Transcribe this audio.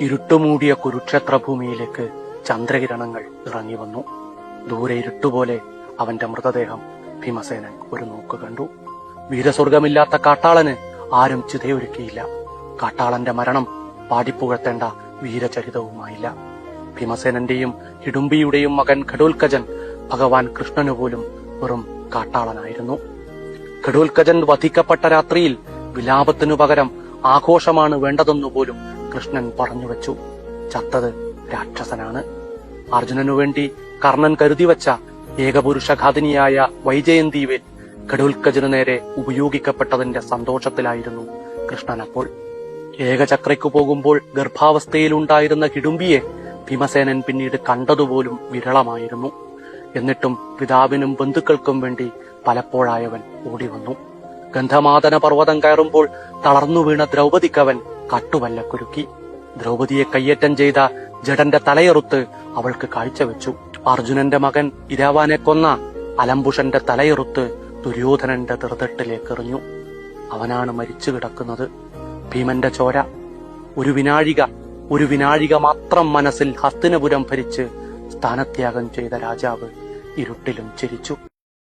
ഇരുട്ടുമൂടിയ കുരുക്ഷേത്ര ഭൂമിയിലേക്ക് ചന്ദ്രകിരണങ്ങൾ ഇറങ്ങി വന്നു. ദൂരെ ഇരുട്ടുപോലെ അവന്റെ മൃതദേഹം ഭീമസേനൻ ഒരു നോക്ക് കണ്ടു. വീരസ്വർഗമില്ലാത്ത കാട്ടാളന് ആരും ചിതയൊരുക്കിയില്ല. കാട്ടാളന്റെ മരണം പാടിപ്പുകഴ്ത്തേണ്ട വീരചരിതവുമായില്ല. ഭീമസേനന്റെയും ഹിഡുംബിയുടെയും മകൻ ഘടോൽക്കജൻ ഭഗവാൻ കൃഷ്ണനു പോലും വെറും കാട്ടാളനായിരുന്നു. ഘടോൽക്കജൻ വധിക്കപ്പെട്ട രാത്രിയിൽ വിലാപത്തിനു പകരം ആഘോഷമാണ് വേണ്ടതെന്നു പോലും കൃഷ്ണൻ പറഞ്ഞു വെച്ചു. ചത്തത് രാക്ഷസനാണ്. അർജുനനു വേണ്ടി കർണൻ കരുതി വച്ച ഏകപുരുഷഘാതിനിയായ വൈജയന്തിവേൽ ഘടോൽക്കജനു നേരെ ഉപയോഗിക്കപ്പെട്ടതിന്റെ സന്തോഷത്തിലായിരുന്നു കൃഷ്ണൻ അപ്പോൾ. ഏകചക്രയ്ക്കു പോകുമ്പോൾ ഗർഭാവസ്ഥയിലുണ്ടായിരുന്ന ഹിഡുംബിയെ ഭീമസേനൻ പിന്നീട് കണ്ടതുപോലും വിരളമായിരുന്നു. എന്നിട്ടും പിതാവിനും ബന്ധുക്കൾക്കും വേണ്ടി പലപ്പോഴായവൻ ഓടിവന്നു. ഗന്ധമാതന പർവതം കയറുമ്പോൾ തളർന്നു വീണ ദ്രൗപദിക്കവൻ കട്ടുവല്ല കുരുക്കി ദ്രൗപദിയെ കയ്യേറ്റം ചെയ്ത ജഡന്റെ തലയെറുത്ത് അവൾക്ക് കാഴ്ചവെച്ചു. അർജുനന്റെ മകൻ ഇരാവാനെ കൊന്ന അലംബുഷന്റെ തലയെറുത്ത് ദുര്യോധനന്റെ ദൃതട്ടിലേക്ക് എറിഞ്ഞു. അവനാണ് മരിച്ചു കിടക്കുന്നത്. ഭീമന്റെ ചോര. ഒരു വിനാഴിക ഒരു വിനാഴിക മാത്രം മനസ്സിൽ ഹസ്തിനപുരം ഭരിച്ച് സ്ഥാനത്യാഗം ചെയ്ത രാജാവ് ഇരുട്ടിലും ചിരിച്ചു.